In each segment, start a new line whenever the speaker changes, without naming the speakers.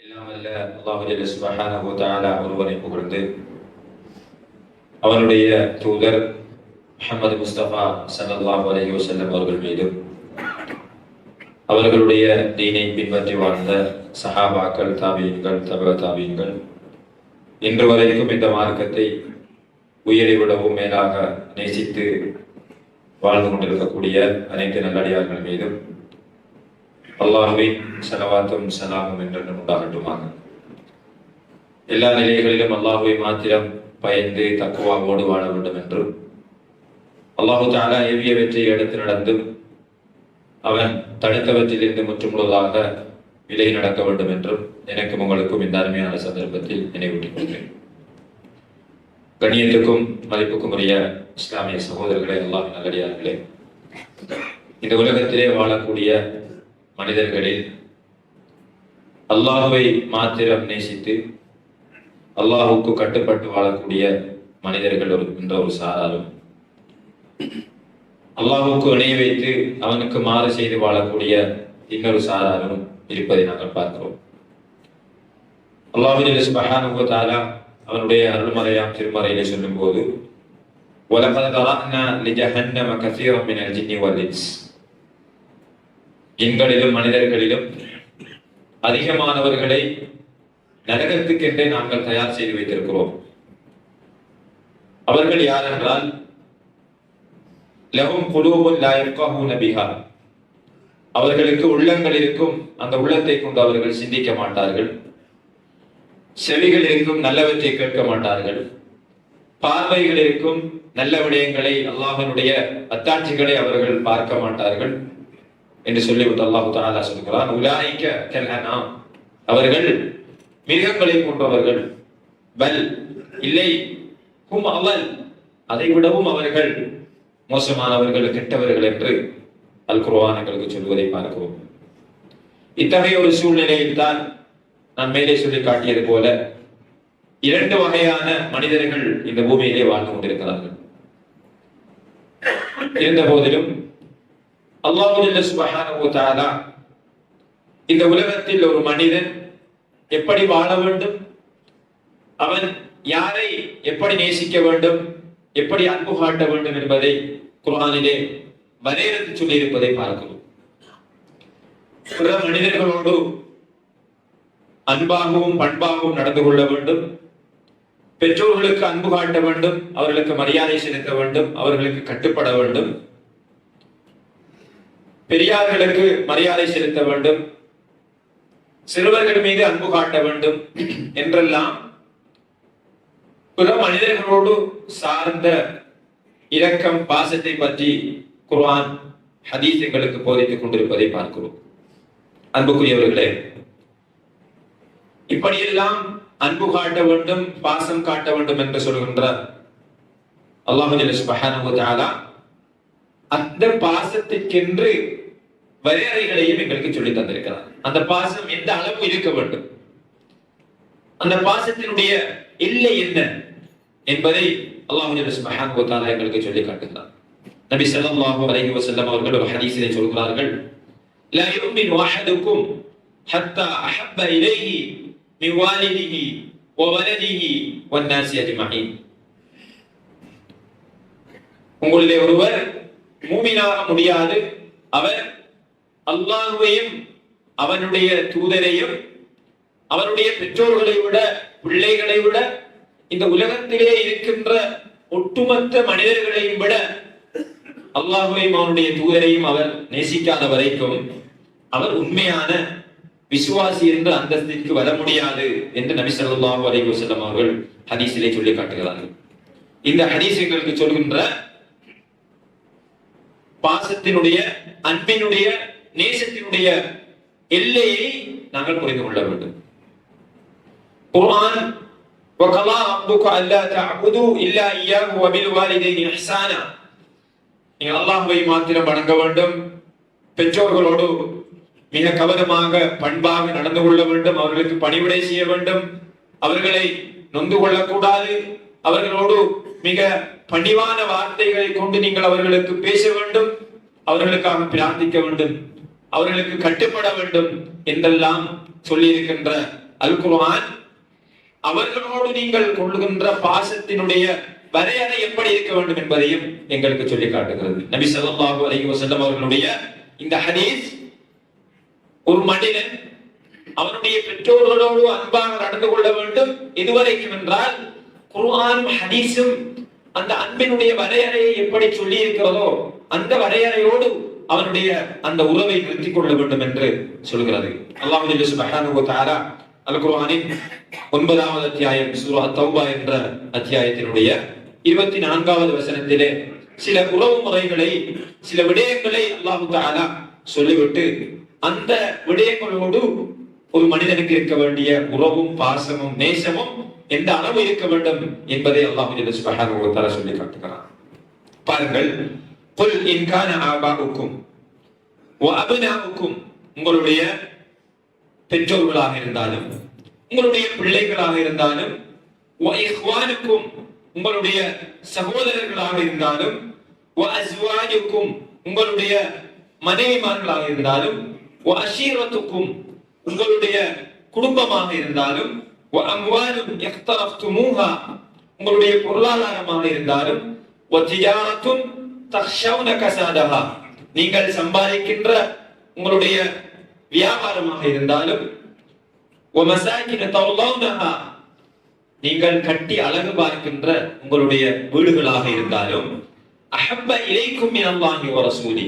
எல்லாம் அல்லாஹு தஆலா ஒருவரை புகழ்ந்து அவனுடைய தூதர் முஹம்மது முஸ்தபா ஸல்லல்லாஹு அலைஹி வஸல்லம் அவர்கள் மீதும் அவர்களுடைய தீனை பின்பற்றி வாழ்ந்த சஹாபாக்கள் தாவியங்கள் தப தாவியங்கள் இன்று வரைக்கும் இந்த மார்க்கத்தை உயிரை விடவும் மேலாக நேசித்து வாழ்ந்து கொண்டிருக்கக்கூடிய அனைத்து நல்லடியார்கள் மீதும் அல்லாஹுவின் சலவாத்தும் சலாமும் என்றென்றும் உண்டாகட்டுமாக எல்லா நிலைகளிலும் அல்லாஹுவை மாத்திரம் பயந்து தக்குவாவோடு வாழ வேண்டும் என்றும் அல்லாஹு தாலா ஏவியவற்றை எடுத்து நடந்தும் அவன் தடுத்தவற்றிலிருந்து முற்றுமுழுதாக விலகி நடக்க வேண்டும் என்றும் எனக்கும் உங்களுக்கும் இந்த அருமையான சந்தர்ப்பத்தில் நினைவூட்டிக் கொள்கிறேன் கண்ணியத்துக்கும் மதிப்புக்கும் உரிய இஸ்லாமிய சகோதரர்களே அல்லாஹ் நல்லடியார்களே இந்த உலகத்திலே வாழக்கூடிய மனிதர்களில் அல்லாஹுவை மாத்திரம் நேசித்து அல்லாஹுக்கு கட்டுப்பட்டு வாழக்கூடிய மனிதர்கள் ஒரு என்ற ஒரு சாராரும். அல்லாஹுக்கு இணைய வைத்து அவனுக்கு மாறு செய்து வாழக்கூடிய இன்னொரு சாராரும் இருப்பதை நாங்கள் பார்க்கிறோம். அல்லாஹின் மகானுபத்தாலா அவனுடைய அருள்மறையாம் திருமறையிலே சொல்லும் போது உலகத்தில் எண்களிலும் மனிதர்களிலும் அதிகமானவர்களை நரகத்துக்கென்றே நாங்கள் தயார் செய்து வைத்திருக்கிறோம். அவர்கள் யார் என்றால் லகும் குலூபுன் லா அவர்களுக்கு உள்ளங்கள் இருக்கும் அந்த உள்ளத்தை கொண்டு அவர்கள் சிந்திக்க மாட்டார்கள். செவிகள் இருக்கும் நல்லவற்றை கேட்க மாட்டார்கள். பார்வைகள் இருக்கும் நல்ல விடயங்களை அல்லாஹனுடைய அத்தாட்சிகளை அவர்கள் பார்க்க மாட்டார்கள். என்று சொல்லிவிட்டு அல்லாஹு தாலா சொல்கிறான் உலாய்க்க கல்ஹனாம். அவர்கள் மிருகங்களை போன்றவர்கள் பல் இல்லை. ஹும் அவல். அதை விடவும் அவர்கள் மோசமானவர்கள் கெட்டவர்கள் என்று அல் குர்ஆன் எங்களுக்கு சொல்வதை பார்க்கிறோம். இத்தகைய ஒரு சூழ்நிலையில் தான் நான் மேலே சொல்லி காட்டியது போல இரண்டு வகையான மனிதர்கள் இந்த பூமியிலே வாழ்ந்து கொண்டிருக்கிறார்கள். இருந்த போதிலும் அல்லாஹு இந்த உலகத்தில் ஒரு மனிதன் எப்படி வாழ வேண்டும்? அவன் யாரை எப்படி நேசிக்க வேண்டும்? எப்படி அன்பு காட்ட வேண்டும் என்பதை குரானிலே வரையறுத்து சொல்லியிருப்பதை பார்க்கிறோம். மனிதர்களோடு அன்பாகவும் பண்பாகவும் நடந்து கொள்ள வேண்டும். பெற்றோர்களுக்கு அன்பு காட்ட வேண்டும். அவர்களுக்கு மரியாதை செலுத்த வேண்டும். அவர்களுக்கு கட்டுப்பட வேண்டும். பெரியார்களுக்கு மரியாதை செலுத்த வேண்டும். சிறுவர்கள் மீது அன்பு காட்ட வேண்டும் என்றெல்லாம் பிற மனிதர்களோடு சார்ந்த இரக்கம் பாசத்தை பற்றி குர்ஆன் ஹதீஸ் எங்களுக்கு போதித்துக் கொண்டிருப்பதை பார்க்கிறோம். அன்புக்குரியவர்களே இப்படியெல்லாம் அன்பு காட்ட வேண்டும் பாசம் காட்ட வேண்டும் என்று சொல்கின்றார் அல்லாஹு அந்த பாசத்திற்கென்று வரையறைகளையும் எங்களுக்கு சொல்லி தந்திருக்கிறார். அந்த பாசம் எந்த அளவு இருக்க வேண்டும்? அந்த பாசத்தினுடைய இல்லை என்ன என்பதை அல்லாஹு சுபஹானஹு எங்களுக்கு சொல்லி காட்டுகிறார். நபி சல்லாஹு அலஹி வசல்லம் அவர்கள் ஒரு ஹதீஸிலே சொல்கிறார்கள் لا يؤمن வஹதுக்கும் ஹத்தா அஹப்ப இலைஹி من والده وولده والناس வன் உங்களிலே ஒருவர் மூமினாக முடியாது அவர் அல்லாஹுவையும் அவனுடைய தூதரையும் அவருடைய பெற்றோர்களை விட பிள்ளைகளை விட இந்த உலகத்திலே இருக்கின்ற ஒட்டுமொத்த மனிதர்களையும் விட அல்லாஹுவையும் அவனுடைய தூதரையும் அவர் நேசிக்காத வரைக்கும் அவர் உண்மையான விசுவாசி என்ற அந்தஸ்திற்கு வர முடியாது என்று நபி ஸல்லல்லாஹு அலைஹி வஸல்லம் அவர்கள் ஹதீஸிலே சொல்லி காட்டுகிறார்கள். இந்த ஹதீஸ் எங்களுக்கு சொல்கின்ற பாசத்தினுடைய அன்பினுடைய நேசத்தினுடைய எல்லையை நாங்கள் புரிந்து கொள்ள வேண்டும் குர்ஆன் وقضى ربك ألا تعبدوا إلا إياه وبالوالدين إحسانا நீங்கள் அல்லாஹ்வை மாத்திரம் வணங்க வேண்டும் பெற்றோர்களோடு மிக கவனமாக பண்பாக நடந்து கொள்ள வேண்டும் அவர்களுக்கு பணிவிடை செய்ய வேண்டும் அவர்களை நொந்து கொள்ளக்கூடாது அவர்களோடு மிக பணிவான வார்த்தைகளை கொண்டு நீங்கள் அவர்களுக்கு பேச வேண்டும் அவர்களுக்காக பிரார்த்திக்க வேண்டும் அவர்களுக்கு கட்டுப்பட வேண்டும் என்றெல்லாம் சொல்லி இருக்கின்ற அல் குர்ஆன் அவர்களோடு நீங்கள் கொள்ளுகின்ற பாசத்தினுடைய வரையறை எப்படி இருக்க வேண்டும் என்பதையும் எங்களுக்கு சொல்லி காட்டுகிறது. நபி ஸல்லல்லாஹு அலி வசல்லம் அவர்களுடைய இந்த ஹதீஸ் ஒரு மனிதன் அவனுடைய பெற்றோர்களோடு அன்பாக நடந்து கொள்ள வேண்டும். இதுவரைக்கும் என்றால் குர்ஆனும் ஹதீஸும் அந்த அன்பினுடைய வரையறையை எப்படி சொல்லி இருக்கிறதோ அந்த வரையறையோடு அவனுடைய அந்த உறவை நிறுத்திக் கொள்ள வேண்டும் என்று சொல்கிறது. அல்லாஹ் சுப்ஹானஹு தஆலா அல் குர்ஆனின் ஒன்பதாவது அத்தியாயம் சூரா தௌபா என்ற அத்தியாயத்தினுடைய இருபத்தி நான்காவது வசனத்திலே சில உறவு முறைகளை சில விடயங்களை அல்லாஹு தாரா சொல்லிவிட்டு அந்த விடயங்களோடு ஒரு மனிதனுக்கு இருக்க வேண்டிய உறவும் பாசமும் நேசமும் எந்த அளவு இருக்க வேண்டும் என்பதை அல்லாஹு சொல்லி காட்டுகிறான். பாருங்கள் புல் இன்கான ஆபாவுக்கும் அபினாவுக்கும் உங்களுடைய பெற்றோர்களாக இருந்தாலும் உங்களுடைய பிள்ளைகளாக இருந்தாலும் உங்களுடைய சகோதரர்களாக இருந்தாலும் உங்களுடைய மனைவிமார்களாக இருந்தாலும் அஷீரத்துக்கும் உங்களுடைய குடும்பமாக இருந்தாலும் உங்களுடைய பொருளாதாரமாக இருந்தாலும் தக்ஷவுன கசாதகா நீங்கள் சம்பாதிக்கின்ற உங்களுடைய வியாபாரமாக இருந்தாலும் நீங்கள் கட்டி அழகு பார்க்கின்ற உங்களுடைய வீடுகளாக இருந்தாலும் அஹப்ப இலைக்கும் இனவாகி சூரி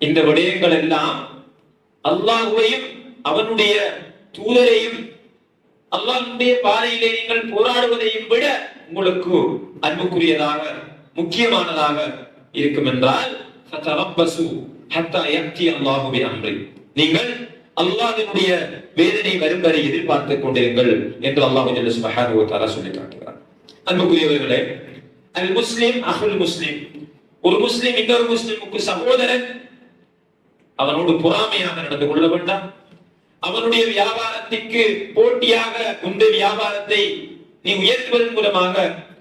இந்த விடயங்கள் எல்லாம் அல்லாஹுவையும் அவனுடைய தூதரையும் அல்லாஹினுடைய பாதையிலே நீங்கள் போராடுவதையும் விட உங்களுக்கு அன்புக்குரியதாக முக்கியமானதாக இருக்கும் என்றால் நீங்கள் அல்லாஹினுடைய வேதனை வரும் வரை எதிர்பார்த்துக் கொண்டிருங்கள் என்று அல்லாஹ் சொல்லி காட்டுகிறார் அன்புக்குரியவர்களே அல் முஸ்லிம் அஹுல் முஸ்லிம். ஒரு முஸ்லிம் இன்னொரு முஸ்லிமுக்கு சகோதரன் அவனோடு பொறாமையாக நடந்து கொள்ள வேண்டாம். அவனுடைய வியாபாரத்திற்கு போட்டியாக உண்டு வியாபாரத்தை நீ உயர்த்துவதன் மூலமாக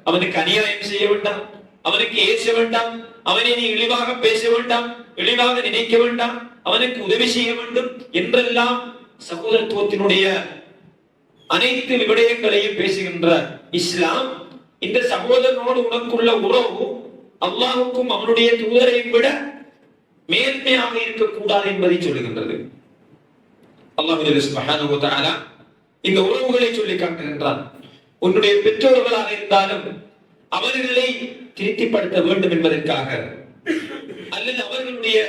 அவனுக்கு அநியாயம் செய்ய வேண்டாம். அவனுக்கு ஏச வேண்டாம். அவனை நீ இழிவாக பேச வேண்டாம். இழிவாக நினைக்க வேண்டாம். அவனுக்கு உதவி செய்ய வேண்டும் என்றெல்லாம் சகோதரத்துவத்தினுடைய அனைத்து விடயங்களையும் பேசுகின்ற இஸ்லாம் இந்த சகோதரனோடு உனக்குள்ள உறவு அல்லாஹுக்கும் அவனுடைய தூதரையும் விட மேன்மையாக இருக்கக்கூடாது என்பதை சொல்லுகின்றது. அல்லாஹ் இந்த உறவுகளை சொல்லி காட்டுகின்றான். உன்னுடைய பெற்றோர்களாக இருந்தாலும் அவர்களை திருப்திப்படுத்த வேண்டும் என்பதற்காக அல்லது அவர்களுடைய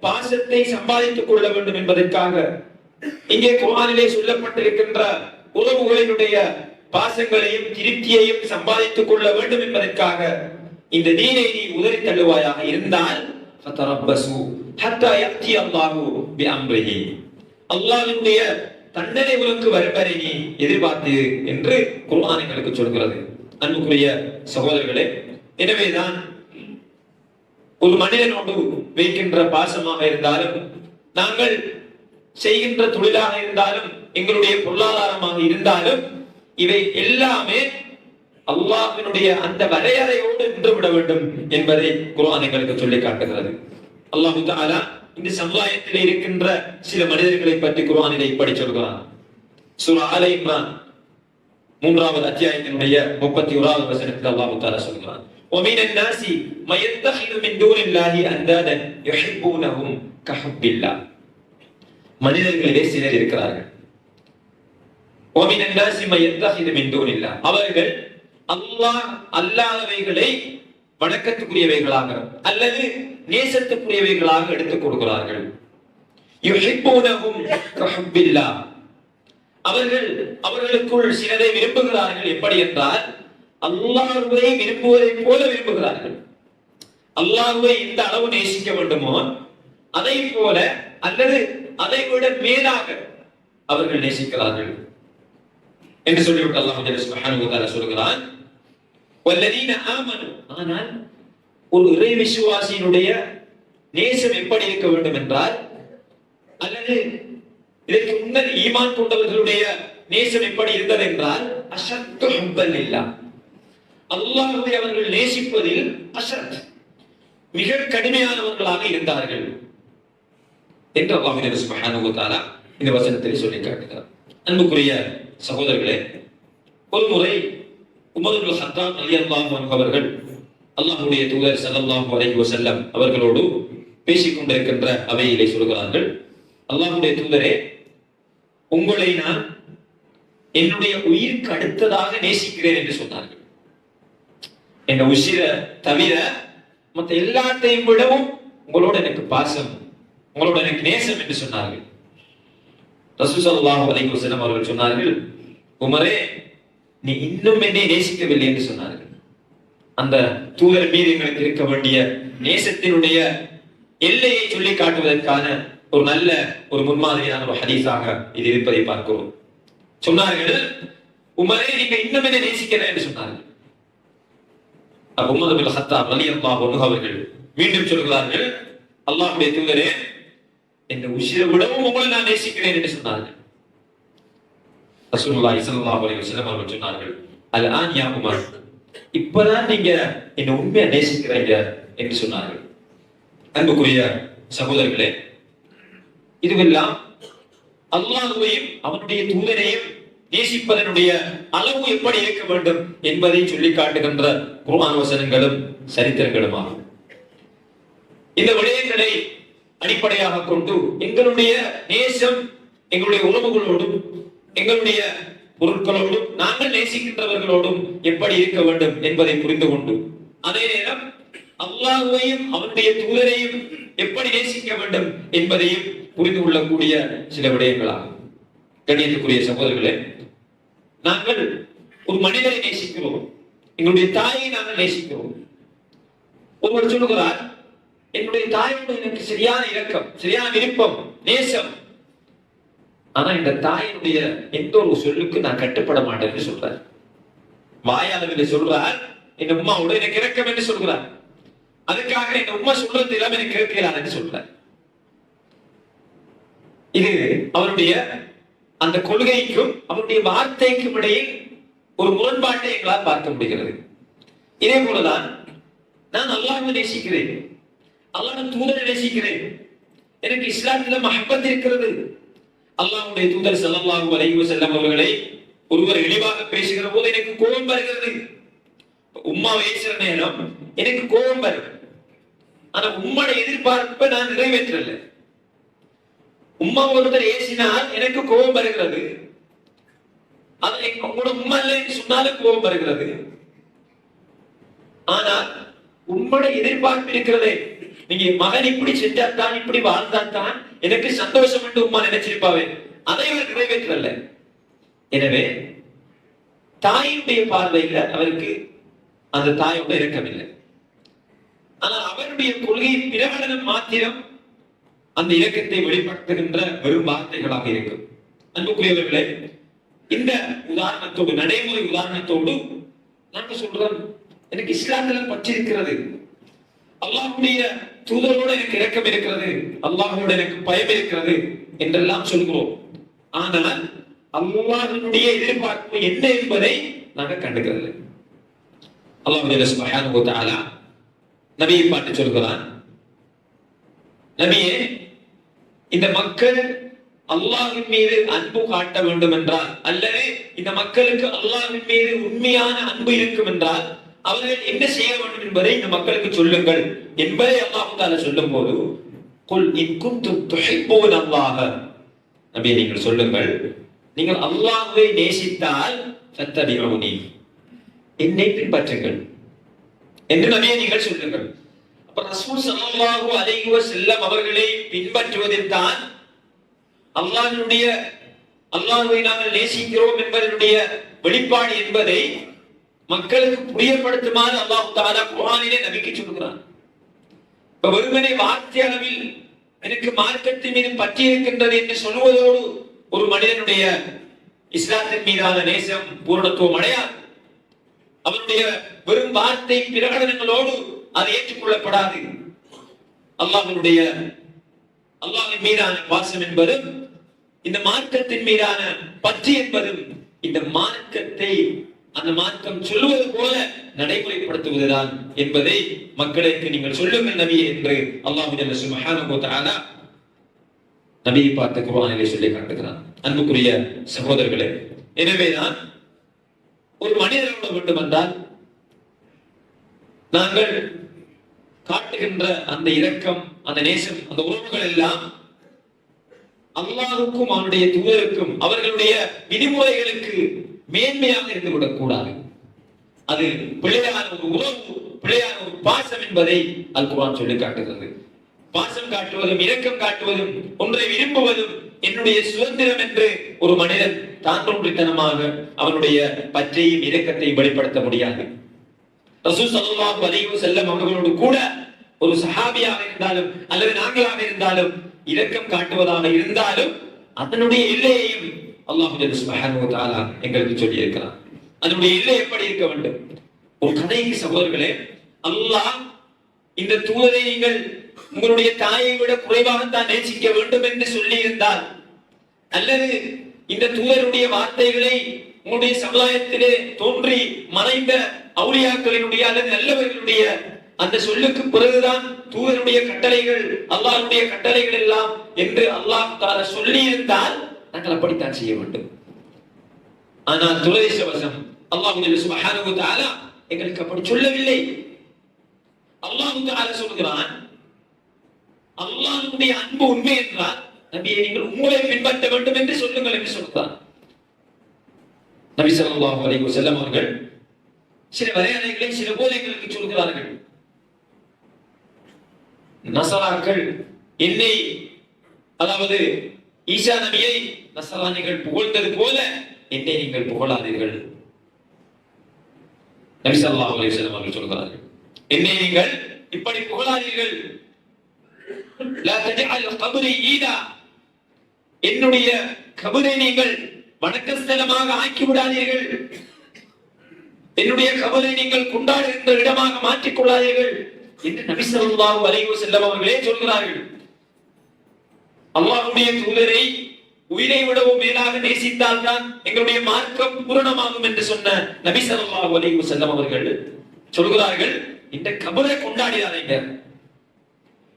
பாசத்தை சம்பாதித்துக் கொள்ள வேண்டும் என்பதற்காக இங்கே குர்ஆனிலே சொல்லப்பட்டிருக்கின்ற உறவுகளினுடைய பாசங்களையும் திருப்தியையும் சம்பாதித்துக் கொள்ள வேண்டும் என்பதற்காக இந்த நீரை நீ உதறி தள்ளுவாயாக இருந்தால் ஃபதரப்பசு ஹத்தா யக்தி அல்லாஹு பிஅம்ரிஹி அல்லாவினுடைய தண்டனை உனக்கு வருவரை நீ எதிர்பார்த்து என்று குர்ஆன் எங்களுக்கு சொல்கிறது. அன்புக்குரிய சகோதரர்களே எனவேதான் ஒரு மனிதனோடு வைக்கின்ற பாசமாக இருந்தாலும் நாங்கள் செய்கின்ற தொழிலாக இருந்தாலும் எங்களுடைய பொருளாதாரமாக இருந்தாலும் இவை எல்லாமே அல்லாஹினுடைய அந்த வரையறையோடு நின்றுவிட வேண்டும் என்பதை குர்ஆன் எங்களுக்கு சொல்லி காட்டுகிறது. அல்லாஹு தாலா இந்த சமுதாயத்தில் இருக்கின்ற சில மனிதர்களை பற்றி குர்ஆனிலே இப்படி சொல்கிறான் சூரா ஆல இம்ரான் மூன்றாவது அத்தியாயத்தினுடைய முப்பத்தி ஓராவது வசனத்தில் அல்லாஹு தஆலா சொல்கிறான் ومن الناس من يتخذ من دون الله اندادا يحبونهم كحب الله மனிதர்களிலே சிலர் இருக்கிறார்கள் ومن الناس من يتخذ من دون الله அவர்கள் அல்லாஹ் அல்லாதவைகளை வணக்கத்துக்குரியவைகளாக அல்லது நேசத்துக்குரியவைகளாக எடுத்துக் கொடுக்கிறார்கள். அவர்கள் அவர்களுக்குள் சிலரை விரும்புகிறார்கள். எப்படி என்றால் அல்லாஹுவை விரும்புவதை போல விரும்புகிறார்கள். அல்லாஹுவை இந்த அளவு நேசிக்க வேண்டுமோ அதை போல அல்லது அதை விட மேலாக அவர்கள் நேசிக்கிறார்கள். என்று சொல்லிவிட்டு அல்லாஹ் சொல்லுகிறான் சொல்கிறான் ஆனால் ஒரு இறை விசுவாசியினுடைய நேசம் எப்படி இருக்க வேண்டும் என்றால் அல்லது இதற்கு முன்னர் ஈமான் கொண்டவர்களுடைய நேசம் எப்படி இருந்தது என்றால் அசத்து ஹுப்பல் இல்லா அல்லாஹுவை அவர்கள் நேசிப்பதில் அசத் மிக கடுமையானவர்களாக இருந்தார்கள் என்று அல்லாஹ் சுப்ஹானஹு இந்த வசனத்தில் சொல்லி காட்டுகிறார். அன்புக்குரிய சகோதரர்களே ஒரு முறை உமருல் ஹத்தான் அலி அல்லாஹ் அவர்கள் அல்லாஹுடைய தூதர் ஸல்லல்லாஹு அலைஹி வசல்லம் அவர்களோடு பேசிக் கொண்டிருக்கின்ற அவையிலே சொல்கிறார்கள். அல்லாஹுடைய தூதரே உங்களை நான் என்னுடைய உயிருக்கு அடுத்ததாக நேசிக்கிறேன் என்று சொன்னார்கள். என் உசிர தவிர மற்ற எல்லாத்தையும் விடவும் உங்களோட எனக்கு பாசம் உங்களோட எனக்கு நேசம் என்று சொன்னார்கள். ரசூசல்லாஹு அலைஹி வஸல்லம் அவர்கள் சொன்னார்கள் உமரே நீ இன்னும் என்னை நேசிக்கவில்லை என்று சொன்னார்கள். அந்த தூதர் மீது எங்களுக்கு இருக்க வேண்டிய நேசத்தினுடைய எல்லையை சொல்லி காட்டுவதற்கான ஒரு நல்ல ஒரு முன்மாதிரியான ஒரு ஹதீஸாக இது இருப்பதை பார்க்கிறோம். சொன்னார்கள் உமரே நீங்க இன்னும் என்ன நேசிக்கிறேன் என்று சொன்னார்கள். அப்ப பில் ஹத்தா அலி ரலியல்லாஹு அவர்கள் மீண்டும் சொல்கிறார்கள் அல்லாஹுடைய தூதரே என்ற உசிரை விடவும் உங்களை நான் நேசிக்கிறேன் என்று சொன்னார்கள். ரசூலுல்லாஹி ஸல்லல்லாஹு அலைஹி வஸல்லம் அவர்கள் சொன்னார்கள் அல் ஆன் யா உமர்? இப்பதான் நீங்க என்ன உண்மையா நேசிக்கிறீங்க என்று சொன்னார்கள். அன்புக்குரிய சகோதரர்களே இதுவெல்லாம் அல்லாஹுவையும் அவனுடைய தூதரையும் நேசிப்பதனுடைய அளவு எப்படி இருக்க வேண்டும் என்பதை சொல்லி காட்டுகின்ற குர்ஆன் வசனங்களும் சரித்திரங்களுமாகும். இந்த விடயங்களை அடிப்படையாக கொண்டு எங்களுடைய நேசம் எங்களுடைய உறவுகளோடும் எங்களுடைய பொருட்களோடும் நாங்கள் நேசிக்கின்றவர்களோடும் எப்படி இருக்க வேண்டும் என்பதை புரிந்து கொண்டு. அதே நேரம் அல்லாஹுவையும் அவனுடைய தூதரையும் எப்படி நேசிக்க வேண்டும் என்பதையும் புரிந்து கொள்ளக்கூடிய சில விடயங்களாகும். கண்ணியத்துக்குரிய சகோதரர்களே நாங்கள் ஒரு மனிதரை நேசிக்கிறோம். எங்களுடைய தாயை நாங்கள் நேசிக்கிறோம். ஒருவர் சொல்லுகிறார் என்னுடைய தாயோடு எனக்கு சரியான இரக்கம் சரியான விருப்பம் நேசம் ஆனா இந்த தாயினுடைய எந்த ஒரு சொல்லுக்கு நான் கட்டுப்பட மாட்டேன்னு சொல்றார். வாயாளவில் சொல்றார் இந்த உமாவோட எனக்கு இரக்கம் என்று சொல்கிறார் அதுக்காக இந்த உமா சொல்றது எல்லாம் எனக்கு என்று சொல்றார். இது அவருடைய அந்த கொள்கைக்கும் அவருடைய வார்த்தைக்கும் இடையில் ஒரு முரண்பாட்டை எங்களால் பார்க்க முடிகிறது. இதே போலதான் நான் அல்லாஹ் நேசிக்கிறேன். அல்லாஹ் தூதரை நேசிக்கிறேன். எனக்கு இஸ்லாத்துல மஹப்பத் இருக்கிறது. அல்லாவுடைய தூதர் ஸல்லல்லாஹு அலைஹி செல்லம் அவர்களை ஒருவர் இழிவாக பேசுகிற போது எனக்கு கோபம் வருகிறது. உம்மா பேசுற நேரம் எனக்கு கோபம் வருது ஆனா உம்மோட எதிர்பார்ப்பை நான் நிறைவேற்றல. உம்மா ஒருத்தர் ஏசினால் எனக்கு கோபம் வருகிறது. அது உங்களோட உம்மா இல்லைன்னு சொன்னாலும் கோபம் வருகிறது. ஆனால் உம்மோட எதிர்பார்ப்பு இருக்கிறதே. நீங்க மகன் இப்படி செஞ்சாத்தான் இப்படி வாழ்ந்தாத்தான் எனக்கு சந்தோஷம் என்று உமா நினைச்சிருப்பாவே? அதை இவர் நிறைவேற்றல எனவே தாயுடைய பார்வையில அவருக்கு அந்த தாயோட இறக்கமில்லை ஆனால் அவருடைய கொள்கை பிரகடனம் மாத்திரம் அந்த இலக்கத்தை வெளிப்படுத்துகின்ற வெறும் வார்த்தைகளாக இருக்கும். அன்புக்குரியவர்களே இந்த உதாரணத்தோடு நடைமுறை உதாரணத்தோடு நான் சொல்றேன் எனக்கு இஸ்லாத்துல பற்றி இருக்கிறது அல்லாஹுடைய தூதரோடு எனக்கு இரக்கம் இருக்கிறது அல்லாஹோடு எனக்கு பயம் இருக்கிறது என்றெல்லாம் சொல்கிறோம். ஆனால் அல்லாஹ்வினுடைய எதிர்பார்ப்பு என்ன என்பதை நாங்க கண்டுக்கிறது அல்லாஹ் சுப்ஹானஹு வ நபியை பார்த்து சொல்கிறான் நபியே இந்த மக்கள் அல்லாஹின் மீது அன்பு காட்ட வேண்டும் என்றால் அல்லது இந்த மக்களுக்கு அல்லாஹின் மீது உண்மையான அன்பு இருக்கும் என்றால் அவர்கள் என்ன செய்ய வேண்டும் என்பதை இந்த மக்களுக்கு சொல்லுங்கள் என்பதை அல்லாஹ் தாலா சொல்லும் போது குல் இக்கும் குன்தும் அல்லாஹ. நீங்கள் சொல்லுங்கள் நீங்கள் அல்லாஹுவை நேசித்தால் ஃபத்தபிஊனி. என்னை பின்பற்றுங்கள் என்று நபியை நீங்கள் சொல்லுங்கள். அப்ப ரசூல் ஸல்லல்லாஹு அலைஹி வஸல்லம் அவர்களை பின்பற்றுவதில் தான் அல்லாஹ்வுடைய அல்லாஹ்வை நாங்கள் நேசிக்கிறோம் என்பதனுடைய வெளிப்பாடு என்பதை மக்களுக்கு புரியப்படுத்துமாறு அல்லாஹ் தாலா குரானிலே நம்பிக்கை சொல்கிறான். இப்ப வார்த்தை அளவில் எனக்கு மார்க்கத்தின் மீது பற்றி இருக்கின்றது என்று சொல்வதோடு ஒரு மனிதனுடைய இஸ்லாத்தின் மீதான நேசம் பூரணத்துவம் அடையாது. அவனுடைய வெறும் வார்த்தை பிரகடனங்களோடு அது ஏற்றுக்கொள்ளப்படாது. அல்லாஹனுடைய அல்லாஹின் மீதான பாசம் என்பதும் இந்த மார்க்கத்தின் மீதான பற்றி என்பதும் இந்த மார்க்கத்தை அந்த மார்க்கம் சொல்லுவது போல நடைமுறைப்படுத்துவதுதான் என்பதை மக்களுக்கு நீங்கள் சொல்லுங்கள் நபி என்று அல்லாஹ் ஜல்ல நபியை பார்த்து குரானிலே சொல்லி காட்டுகிறான். அன்புக்குரிய சகோதரர்களே எனவேதான் ஒரு மனிதனோட வேண்டும் என்றால் நாங்கள் காட்டுகின்ற அந்த இரக்கம் அந்த நேசம் அந்த உறவுகள் எல்லாம் அல்லாருக்கும் அவனுடைய தூதருக்கும் அவர்களுடைய விதிமுறைகளுக்கு மேன்மையாக இருந்து விடக்கூடாது அது பிள்ளையான ஒரு உறவு பிள்ளையான ஒரு பாசம் என்பதை அல்குவான் சொல்லி காட்டுகிறது பாசம் காட்டுவதும் இரக்கம் காட்டுவதும் ஒன்றை விரும்புவதும் என்னுடைய சுதந்திரம் என்று ஒரு மனிதன் தான் தோன்றித்தனமாக அவனுடைய பற்றையும் இரக்கத்தையும் வெளிப்படுத்த முடியாது. ரசூ ஸல்லல்லாஹு அலைஹி செல்லம் அவர்களோடு கூட ஒரு சஹாபியாக இருந்தாலும் அல்லது நாங்களாக இருந்தாலும் இரக்கம் காட்டுவதாக இருந்தாலும் அதனுடைய எல்லையையும் அல்லாஹ் எங்களுக்கு சொல்லி இருக்கிறான் அதனுடைய இல்லை எப்படி இருக்க வேண்டும்? உன் கதைக்கு சகோதரர்களே அல்லாஹ் இந்த தூதரை நீங்கள் உங்களுடைய தாயை விட குறைவாகத்தான் நேசிக்க வேண்டும் என்று சொல்லி இருந்தால் அல்லது இந்த தூதருடைய வார்த்தைகளை உங்களுடைய சமுதாயத்திலே தோன்றி மறைந்த அவுளியாக்களினுடைய அல்லது நல்லவர்களுடைய அந்த சொல்லுக்கு பிறகுதான் தூதருடைய கட்டளைகள் அல்லாஹ்வுடைய கட்டளைகள் எல்லாம் என்று அல்லாஹ் தால சொல்லி இருந்தால் நாங்கள் அப்படித்தான் செய்ய வேண்டும். ஆனால் துரதிர்ஷ்டவசம் அல்லாஹ் சுப்ஹானஹு தஆலா எங்களுக்கு அப்படி சொல்லவில்லை. அல்லாஹ் தஆலா சொல்கிறான் அல்லாஹ்வுடைய அன்பு உண்மை என்றால் நபியை நீங்கள் உங்களை பின்பற்ற வேண்டும் என்று சொல்லுங்கள் என்று சொல்கிறான். நபி ஸல்லல்லாஹு அலைஹி வஸல்லம் அவர்கள் சில வரையறைகளை சில போதைகளுக்கு சொல்கிறார்கள். நசராக்கள் என்னை அதாவது ஈசா நபியை நசரானிகள் புகழ்ந்தது போல என்னை நீங்கள் புகழாதீர்கள். நபிசல்லாஹு அலைஹி வஸல்லம் அவர்கள் சொல்கிறார்கள் என்னை நீங்கள் இப்படி புகழாதீர்கள். லா கபரி ஈதா. என்னுடைய கபரை நீங்கள் வணக்கஸ்தலமாக ஆக்கி விடாதீர்கள். என்னுடைய கபரை நீங்கள் கொண்டாடுகின்ற இடமாக மாற்றிக் கொள்ளாதீர்கள் என்று நபி ஸல்லல்லாஹு அலைஹி வஸல்லம் அவர்களே சொல்கிறார்கள். அல்லாஹ்வுடைய தூதரை உயிரை விடவும் மேலாக நேசித்தால் தான் எங்களுடைய மார்க்கம் பூரணமாகும் என்று சொன்ன நபி ஸல்லல்லாஹு அலைஹி செல்லம் அவர்கள் சொல்கிறார்கள் இந்த கபரை கொண்டாடினாரீங்க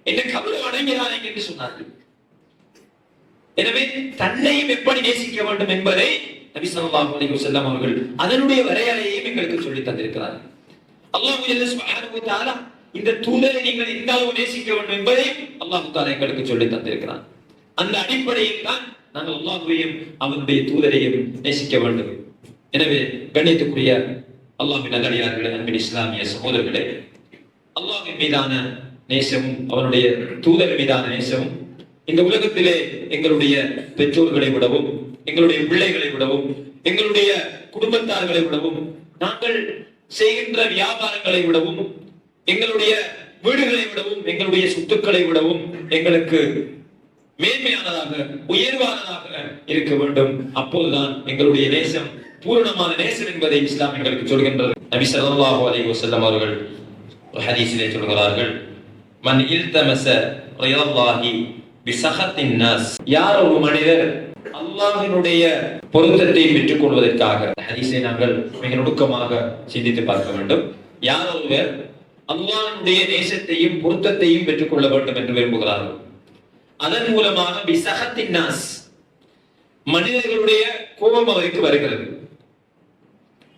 இந்த கபரை வணங்கினாரீங்க என்று சொன்னார்கள். எனவே தன்னையும் எப்படி நேசிக்க வேண்டும் என்பதை நபி ஸல்லல்லாஹு அலைஹி செல்லம் அவர்கள் அதனுடைய வரையறையையும் எங்களுக்கு சொல்லி தந்திருக்கிறார்கள். அல்லாஹ் இந்த தூதரை நீங்கள் இந்த அளவு நேசிக்க வேண்டும் என்பதையும் அல்லாஹு தாலா எங்களுக்கு சொல்லி தந்திருக்கிறான். அந்த அடிப்படையில் தான் நாங்கள் அல்லாஹுவையும் அவனுடைய தூதரையும் நேசிக்க வேண்டும். எனவே கண்ணியத்துக்குரிய அல்லாஹின் நல்லடியார்களே அன்பின் இஸ்லாமிய சகோதரர்களே அல்லாஹின் மீதான நேசமும் அவனுடைய தூதர் மீதான நேசமும் இந்த உலகத்திலே எங்களுடைய பெற்றோர்களை விடவும் எங்களுடைய பிள்ளைகளை விடவும் எங்களுடைய குடும்பத்தார்களை விடவும் நாங்கள் செய்கின்ற வியாபாரங்களை விடவும் எங்களுடைய வீடுகளை விடவும் எங்களுடைய சொத்துக்களை விடவும் எங்களுக்கு மேன்மையானதாக உயர்வானதாக இருக்க வேண்டும். அப்போதுதான் எங்களுடைய நேசம் பூரணமான நேசம் என்பதை இஸ்லாம் எங்களுக்கு சொல்கின்றது. நபி சல்லாஹு அலி வசல்லம் அவர்கள் ஹதீஸிலே சொல்கிறார்கள் மன் இல்தமஸ ரியல்லாஹி பிசஹத்தின் நாஸ். யார் ஒரு மனிதர் அல்லாஹினுடைய பொருத்தத்தை பெற்றுக் கொள்வதற்காக? ஹதீஸை நாங்கள் மிக நுணுக்கமாக சிந்தித்து பார்க்க வேண்டும். யார் ஒருவர் அல்லாஹினுடைய நேசத்தையும் பொருத்தத்தையும் பெற்றுக்கொள்ள வேண்டும் என்று விரும்புகிறார்கள்? அதன் மூலமாக பிசஹத்தின் மனிதர்களுடைய கோபம் அவருக்கு வருகிறது.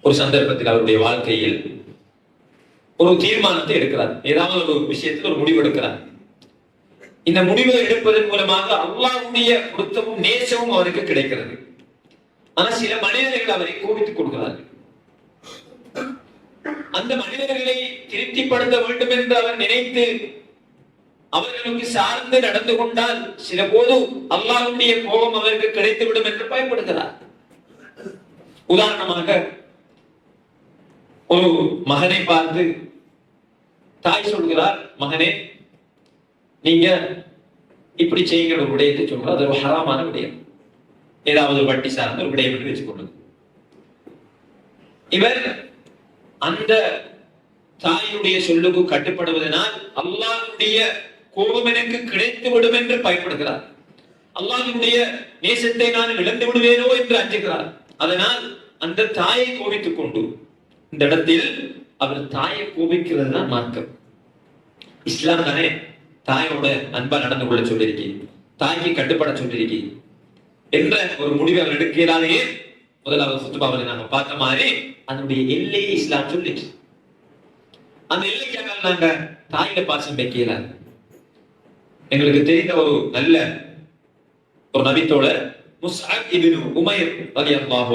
ஒரு சந்தர்ப்பத்தில் அவருடைய வாழ்க்கையில் ஒரு தீர்மானத்தை எடுக்கிறார். ஏதாவது ஒரு விஷயத்தில் ஒரு முடிவு எடுக்கிறார். இந்த முடிவை எடுப்பதன் மூலமாக அல்லாவுடைய பொருத்தமும் நேசமும் அவருக்கு கிடைக்கிறது. ஆனா சில மனிதர்கள் அவரை கோபித்துக் கொடுக்கிறார்கள் அந்த மனிதர்களை திருப்திப்படுத்த வேண்டும் என்று அவர் நினைத்து அவர்களுக்கு சார்ந்து நடந்து கொண்டால் சில போது அல்லாவுடைய கோபம் அவருக்கு கிடைத்துவிடும் என்று பயப்படுகிறார். உதாரணமாக ஒரு மகனை பார்த்து தாய் சொல்கிறார் மகனே நீங்க இப்படி செய்கிற ஒரு விடயத்தை சொல்ற அது ஒரு ஹராமான விடயம். ஏதாவது வட்டி சார்ந்த ஒரு விடயம் என்று வச்சுக்கொள்ளுங்க. இவர் அந்த தாயுடைய சொல்லுக்கு கட்டுப்படுவதனால் அல்லாஹுடைய கோபம் எனக்கு கிடைத்து விடும் என்று பயப்படுகிறார். அல்லாஹ்வுடைய நேசத்தை நான் இழந்து விடுவேனோ என்று அஞ்சுகிறார். அதனால் அந்த தாயை கோபித்துக் கொண்டு இந்த இடத்தில் அவர் தாயை கோபிக்கிறது தான் மார்க்கம். இஸ்லாம் தானே தாயோட அன்பா நடந்து கொள்ள சொல்லியிருக்கேன் தாய்க்கு கட்டுப்பட சொல்லியிருக்கேன் என்ற ஒரு முடிவை அவர் எடுக்கிறாரே. இயலாதையே முதலாவது சுத்துபாவில் நாங்க பார்த்த மாதிரி அதனுடைய எல்லையை இஸ்லாம் சொல்லிச்சு. அந்த எல்லைக்காக நாங்க தாயில பாசம் வைக்க எங்களுக்கு தெரிந்த ஒரு நல்ல ஒரு நபித்தோழர் முஸ்அப் இப்னு உமைர் ரலியல்லாஹு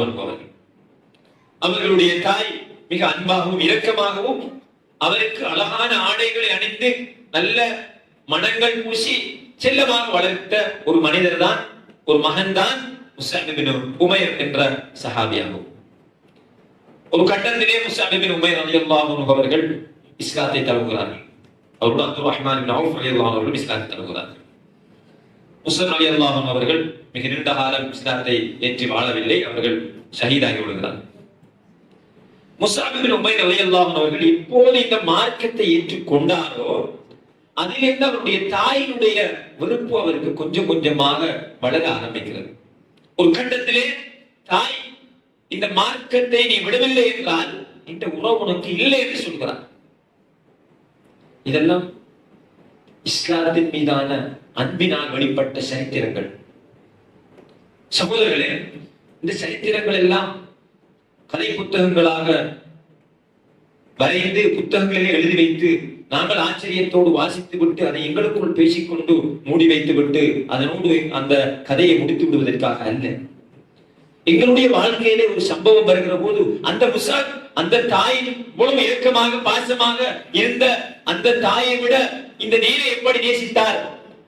அவர்களுடைய தாய் மிக அன்பாகவும் இரக்கமாகவும் அவருக்கு அழகான ஆடைகளை அணிந்து நல்ல மனங்கள் பூசி செல்லமாக வளர்த்த ஒரு மனிதர் தான் ஒரு மகன் தான் உமைர் என்ற சஹாபியாகும். ஒரு கட்டத்திலே முசாபிபின் உமைர் அலி அல்லாஹு அவர்கள் இஸ்லாத்தை தழுவுகிறார்கள். அவருடன் அப்துல் ரஹ்மான் பின் அவுஃப் அலி அல்லாஹ் அவர்கள் இஸ்லாத்தை தழுவுகிறார்கள் முஸ்லிம் அலி அன்ஹு அவர்கள் மிக நீண்ட காலம் இஸ்லாத்தை ஏற்றி வாழவில்லை அவர்கள் ஷஹீதாகி விடுகிறார். முஸ்லாமின் உபை அலி அன்ஹு அவர்கள் எப்போது இந்த மார்க்கத்தை ஏற்றுக்கொண்டாரோ அதிலிருந்து அவருடைய தாயினுடைய விருப்பு அவருக்கு கொஞ்சம் கொஞ்சமாக வளர ஆரம்பிக்கிறது. ஒரு கட்டத்திலே தாய் இந்த மார்க்கத்தை நீ விடவில்லை என்றால் இந்த உறவு உனக்கு இல்லை என்று சொல்கிறார். இதெல்லாம் இஸ்லாத்தின் மீதான அன்பினால் வெளிப்பட்ட சரித்திரங்கள். சகோதரர்களே இந்த சரித்திரங்கள் எல்லாம் கதை புத்தகங்களாக வரைந்து புத்தகங்களிலே எழுதி வைத்து நாங்கள் ஆச்சரியத்தோடு வாசித்து விட்டு அதை எங்களுக்குள் பேசிக்கொண்டு மூடி வைத்து விட்டு அதனோடு அந்த கதையை முடித்து விடுவதற்காக அல்ல. எங்களுடைய வாழ்க்கையிலே ஒரு சம்பவம் வருகிற போது அந்த முசாக் அந்த தாயின் மூலம் இறக்கமாக பாசமாக இருந்த அந்த தாயை விட இந்த நீரை எப்படி நேசித்தார்?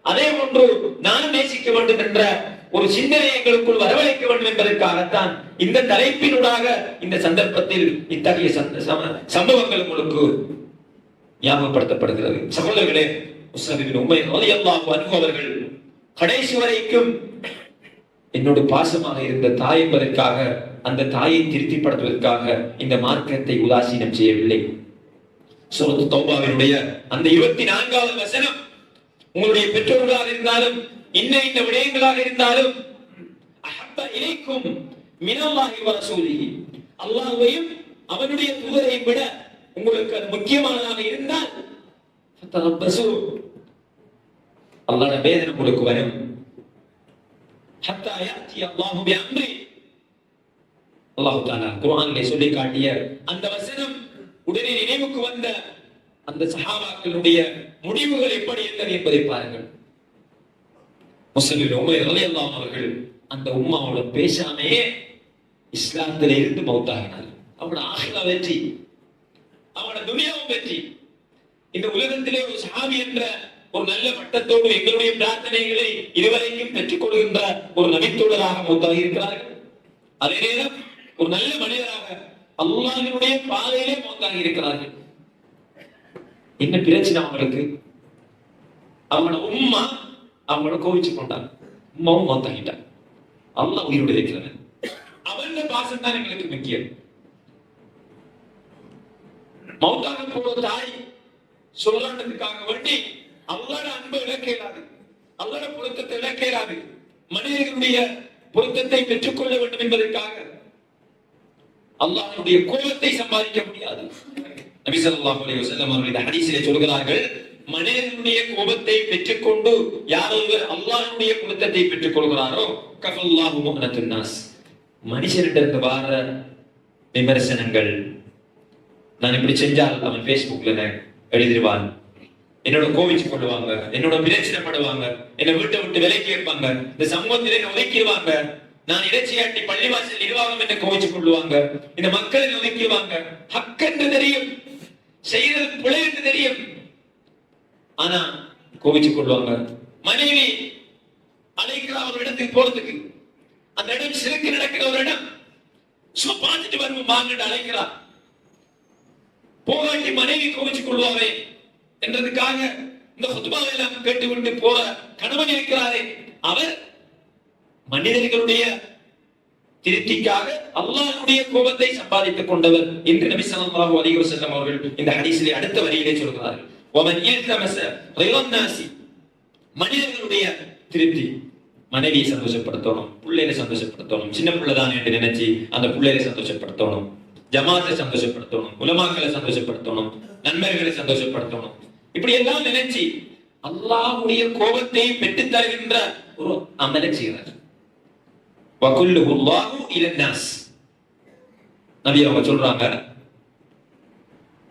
அதே ஒன்று நானும் நேசிக்க வேண்டும் என்ற ஒரு சிந்தனை எங்களுக்குள் வரவழைக்க வேண்டும் என்பதற்காகத்தான் இந்த தலைப்பினூடாக இந்த சந்தர்ப்பத்தில் இத்தகைய சம- சம்பவங்கள் உங்களுக்கு ஞாபகப்படுத்தப்படுகிறது. சகோதரர்களே முஸ்லிமின் உண்மை அவர்கள் கடைசி வரைக்கும் என்னோட பாசமாக இருந்த தாய் என்பதற்காக அந்த தாயை திருப்திப்படுத்துவதற்காக இந்த மார்க்கத்தை உதாசீனம் செய்யவில்லை. சோத்து தௌபாவினுடைய அந்த இருபத்தி நான்காவது வசனம் உங்களுடைய பெற்றோர்களாக இருந்தாலும் இன்ன இந்த விடயங்களாக இருந்தாலும் அஹப்ப இலைக்கும் மினல்லாஹி வ அவனுடைய தூதரையும் விட உங்களுக்கு அது முக்கியமானதாக இருந்தால் அல்லாட வேதனை உங்களுக்கு வரும். ஹத்தா யாத்தி அல்லாஹு பிஅம்ரி அல்லாஹ் தஆலா குர்ஆனிலே சொல்லி காட்டிய அந்த வசனம் உடனே நினைவுக்கு வந்த அந்த சஹாபாக்களுடைய முடிவுகள் எப்படி இருந்தது என்பதை பாருங்கள். முஸ்லிம் உமர் ரலியல்லாஹு அவர்கள் அந்த உம்மாவோட பேசாமையே இஸ்லாத்தில இருந்து மௌத்தாகினார் அவனோட ஆஹிரா வெற்றி. அவனோட துனியாவும் வெற்றி. இந்த உலகத்திலே ஒரு சஹாபி என்ற ஒரு நல்ல பட்டத்தோடு எங்களுடைய பிரார்த்தனைகளை இதுவரைக்கும் பெற்றுக் கொள்கின்ற ஒரு நபித்தோழராக மூத்தாக இருக்கிறார்கள். அதே நேரம் ஒரு நல்ல மனிதராக அல்லாஹினுடைய பாதையிலே மூத்தாக இருக்கிறார்கள். என்ன பிரச்சனை அவங்களுக்கு? அவங்களோட உம்மா அவங்கள கோவிச்சு கொண்டாங்க. உம்மாவும் மௌத்தாகிட்டாங்க அல்லாஹ் உயிரோடு இருக்கிறவன் அவன் பாசம் தான் எங்களுக்கு முக்கியம். மௌத்தாக போற தாய் சொல்லணுக்காக வேண்டி அல்லாட அன்பு இழக்க இயலாது அல்லாட பொருத்தத்தை இழக்க இயலாது மனிதனுடைய பொருத்தத்தை பெற்றுக்கொள்ள வேண்டும் என்பதற்காக அல்லாஹனுடைய கோபத்தை சம்பாதிக்க முடியாது. நபி ஸல்லல்லாஹு அலைஹி வஸல்லம் அவர்கள் சொல்கிறார்கள் மனிதனுடைய கோபத்தை பெற்றுக்கொண்டு யார் ஒருவர் அல்லாஹனுடைய பொருத்தத்தை பெற்றுக் கொள்கிறாரோ கஃபல்லாஹு முஹனத்துன் மனுஷனிடத்து வார விமர்சனங்கள். நான் இப்படி செஞ்சால் அவன் Facebookல எழுதிடுவான். என்னோட கோவிச்சு கொள்ளுவாங்க என்னோட பிரச்சனைப்படுவாங்க என்னை வீட்டை விட்டு விலைக்கு வைப்பாங்க இந்த சமூகத்தில் என்னை ஒதுக்கிடுவாங்க. நான் இறைச்சியாட்டி பள்ளிவாசல் நிர்வாகம் என்ன கோவிச்சு கொள்ளுவாங்க இந்த மக்கள் என்னை ஒதுக்கிடுவாங்க. ஹக் என்று தெரியும் செய்யறது பிழை என்று தெரியும். ஆனா கோவிச்சு கொள்வாங்க மனைவி அழைக்கிறா ஒரு இடத்துக்கு போறதுக்கு அந்த இடம் சிறுக்கு நடக்கிற ஒரு இடம். சும்மா பார்த்துட்டு வருவோம் வாங்கிட்டு அழைக்கிறா. போகாட்டி மனைவி கோவிச்சு கொள்வாவே என்றதுக்காக இந்த ஹுத்பாவை எல்லாம் கேட்டுவிட்டு போற கணவன் இருக்கிறாரே. அவர் மனிதர்களுடைய திருப்திக்காக அல்லாஹுடைய கோபத்தை சம்பாதித்துக் கொண்டவர் என்று நபி ஸல்லல்லாஹு அலைஹி வஸல்லம் அவர்கள் இந்த ஹதீஸிலே அடுத்த வரியிலே சொல்கிறார்கள். வமன் இல்தமஸ ரிலன் நாசி மனிதர்களுடைய திருப்தி. மனைவியை சந்தோஷப்படுத்தணும் பிள்ளைகளை சந்தோஷப்படுத்தணும் சின்ன பிள்ளைதான் என்று நினைச்சு அந்த பிள்ளைகளை சந்தோஷப்படுத்தணும் ஜமாத்தை சந்தோஷப்படுத்தணும் உலமாக்களை சந்தோஷப்படுத்தணும் நண்பர்களை சந்தோஷப்படுத்தணும் இப்படி எல்லாம் நினைச்சு அல்லாஹ்வுடைய கோபத்தை பெற்றுத் தருகின்ற ஒரு அமலை செய்கிறார் வகுல்லுஹு அல்லாஹு இலன் நாஸ் நபி அவங்க சொல்றாங்க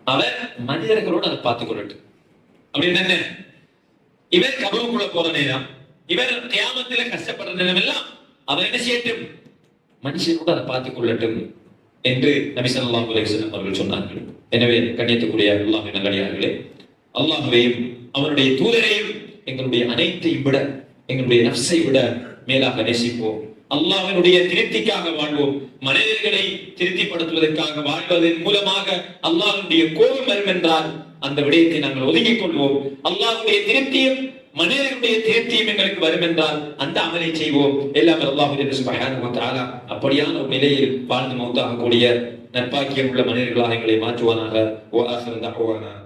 அவர் மனிதர்களோட அதை பார்த்துக் கொள்ளட்டும் அப்படின்னு என்ன இவர் கபருக்குள்ள போற நேரம் இவர் கியாமத்தில கஷ்டப்படுற நேரம் எல்லாம் அவர் என்ன செய்யட்டும் மனுஷனோட அதை பார்த்துக் கொள்ளட்டும் என்று நபி ஸல்லல்லாஹு அலைஹி வஸல்லம் அவர்கள் சொன்னார்கள் எனவே கண்ணியத்துக்குரிய அல்லாஹ் நல்லடியார்களே அல்லாஹுவையும் அவருடைய தூதரையும் எங்களுடைய அனைத்தையும் விட எங்களுடைய நஃப்ஸை விட மேலாக நேசிப்போம். அல்லாஹனுடைய திருப்திக்காக வாழ்வோம். மனிதர்களை திருப்திப்படுத்துவதற்காக வாழ்வதன் மூலமாக அல்லாஹனுடைய கோபம் வரும் என்றால் அந்த விடயத்தை நாங்கள் ஒதுங்கிக் கொள்வோம். அல்லாஹுடைய திருப்தியும் மனிதர்களுடைய திருப்தியும் எங்களுக்கு வரும் என்றால் அந்த அமலை செய்வோம். எல்லாம் அல்லாஹுடைய அப்படியான ஒரு நிலையில் வாழ்ந்து மௌத்தாகக்கூடிய நற்பாக்கியம் உள்ள மனிதர்களாக எங்களை மாற்றுவானாக. வ ஆஹிரு